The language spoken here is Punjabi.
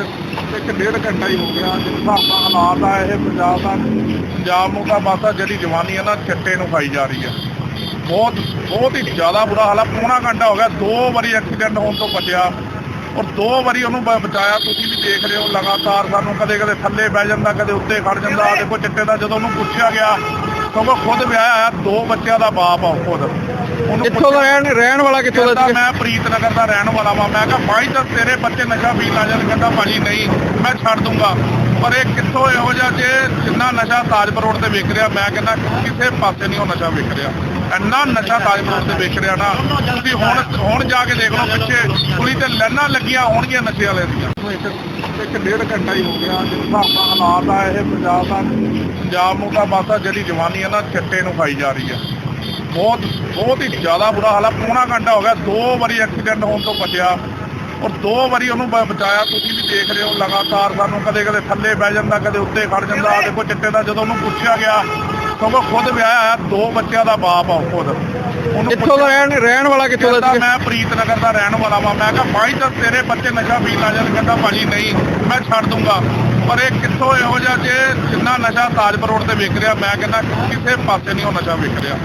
ਇੱਕ ਡੇਢ ਘੰਟਾ ਹੀ ਹੋ ਗਿਆ। ਜਿਸ ਹਿਸਾਬ ਨਾਲ ਹਾਲਾਤ ਆ ਇਹ, ਪੰਜਾਬ ਦਾ ਪੰਜਾਬ ਨੂੰ ਤਾਂ ਬਸ ਆਹ ਜਿਹੜੀ ਜਵਾਨੀ ਹੈ ਨਾ, ਚਿੱਟੇ ਨੂੰ ਖਾਈ ਜਾ ਰਹੀ ਹੈ ਬਹੁਤ ਬਹੁਤ ਹੀ ਜ਼ਿਆਦਾ ਬੁਰਾ ਹਾਲ ਆ। ਪੌਣਾ ਘੰਟਾ ਹੋ ਗਿਆ, ਦੋ ਵਾਰੀ ਐਕਸੀਡੈਂਟ ਹੋਣ ਤੋਂ ਬਚਿਆ। ਔਰ ਦੋ ਵਾਰੀ ਉਹਨੂੰ ਬਚਾਇਆ। ਤੁਸੀਂ ਵੀ ਦੇਖ ਰਹੇ ਹੋ, ਲਗਾਤਾਰ ਸਾਨੂੰ ਕਦੇ ਕਦੇ ਥੱਲੇ ਬਹਿ ਜਾਂਦਾ, ਕਦੇ ਉੱਤੇ ਖੜ ਜਾਂਦਾ। ਦੇਖੋ, ਚਿੱਟੇ ਦਾ ਜਦੋਂ ਉਹਨੂੰ ਪੁੱਛਿਆ ਗਿਆ ਕਿਉਂਕਿ ਖੁਦ ਵਿਆਹਿਆ ਆ ਦੋ ਬੱਚਿਆਂ ਦਾ ਬਾਪ ਆ ਉਹ ਖੁਦ। ਉਹਨੂੰ ਕਿੱਥੋਂ ਦਾ ਰਹਿਣ ਰਹਿਣ ਵਾਲਾ ਕਿੱਥੋਂ ਦਾ ਕਹਿੰਦਾ ਮੈਂ ਪ੍ਰੀਤਨਗਰ ਦਾ ਰਹਿਣ ਵਾਲਾ ਵਾਂ। ਮੈਂ ਕਿਹਾ ਭਾਈ ਤਾਂ ਤੇਰੇ ਬੱਚੇ ਨਸ਼ਾ ਪੀਣ ਲੱਗ ਜਾਣ ਕਹਿੰਦਾ ਭਾਜੀ ਨਹੀਂ ਮੈਂ ਛੱਡ ਦੂੰਗਾ। ਪਰ ਇਹ ਕਿੱਥੋਂ ਇਹੋ ਜਿਹਾ ਜੇ ਜਿੰਨਾ ਨਸ਼ਾ ਤਾਜਪੁਰ ਰੋਡ ਤੇ ਵਿਕ ਰਿਹਾ ਮੈਂ ਕਹਿੰਦਾ ਕਿਸੇ ਪਾਸੇ ਨਹੀਂ ਉਹ ਨਸ਼ਾ ਵਿਕ ਰਿਹਾ। ਇੰਨਾ ਨਸ਼ਾ ਤਾਜਪੁਰ ਤੇ ਵੇਚ ਰਿਹਾ ਨਾ, ਤੁਸੀਂ ਹੁਣ ਹੁਣ ਜਾ ਕੇ ਦੇਖ ਲਓ ਪਿੱਛੇ ਪੁਲੀ ਤੇ ਲਾਈਨਾਂ ਲੱਗੀਆਂ ਹੋਣਗੀਆਂ ਨਸ਼ੇ ਵਾਲੇ ਦੀਆਂ। ਇੱਕ ਡੇਢ ਘੰਟਾ ਹੀ ਹੋ ਗਿਆ ਜਿਸ ਹਿਸਾਬ ਨਾਲ ਹਾਲਾਤ ਆ ਇਹ, ਪੰਜਾਬ ਦਾ ਪੰਜਾਬ ਨੂੰ ਤਾਂ ਬਸ ਜਿਹੜੀ ਜਵਾਨੀ ਹੈ ਨਾ, ਚੱਟੇ ਨੂੰ ਖਾਈ ਜਾ ਰਹੀ ਹੈ ਬਹੁਤ ਬਹੁਤ ਹੀ ਜ਼ਿਆਦਾ ਬੁਰਾ ਹਾਲ ਆ। ਪੌਣਾ ਘੰਟਾ ਹੋ ਗਿਆ, ਦੋ ਵਾਰੀ ਐਕਸੀਡੈਂਟ ਹੋਣ ਤੋਂ ਬਚਿਆ। ਔਰ ਦੋ ਵਾਰੀ ਉਹਨੂੰ ਬਚਾਇਆ। ਤੁਸੀਂ ਵੀ ਦੇਖ ਰਹੇ ਹੋ, ਲਗਾਤਾਰ ਸਾਨੂੰ ਕਦੇ ਕਦੇ ਥੱਲੇ ਬਹਿ ਜਾਂਦਾ, ਕਦੇ ਉੱਤੇ ਖੜ ਜਾਂਦਾ। ਦੇਖੋ ਚਿੱਟੇ ਦਾ ਜਦੋਂ ਉਹਨੂੰ ਪੁੱਛਿਆ ਗਿਆ ਕਿਉਂਕਿ ਖੁਦ ਵਿਆਹਿਆ ਆ ਦੋ ਬੱਚਿਆਂ ਦਾ ਬਾਪ ਆ ਖੁਦ। ਉਹਨੂੰ ਕਿੱਥੋਂ ਦਾ? ਰਹਿਣ ਰਹਿਣ ਵਾਲਾ ਕਿੱਥੋਂ ਦਾ ਸੀ? ਮੈਂ ਪ੍ਰੀਤਨਗਰ ਦਾ ਰਹਿਣ ਵਾਲਾ ਵਾਂ। ਮੈਂ ਕਿਹਾ ਭਾਈ ਤਾਂ ਤੇਰੇ ਬੱਚੇ ਨਸ਼ਾ ਪੀਣ ਲੱਗ ਜਾਣ ਕਹਿੰਦਾ ਭਾਜੀ ਨਹੀਂ ਮੈਂ ਛੱਡ ਦੂੰਗਾ। ਪਰ ਇਹ ਕਿੱਥੋਂ ਇਹੋ ਜਿਹਾ ਜੇ ਜਿੰਨਾ ਨਸ਼ਾ ਤਾਜਪੁਰ ਰੋਡ ਤੇ ਵਿਕ ਰਿਹਾ ਮੈਂ ਕਹਿੰਦਾ ਕਿਸੇ ਪਾਸੇ ਨਹੀਂ ਉਹ ਨਸ਼ਾ ਵਿਕ ਰਿਹਾ।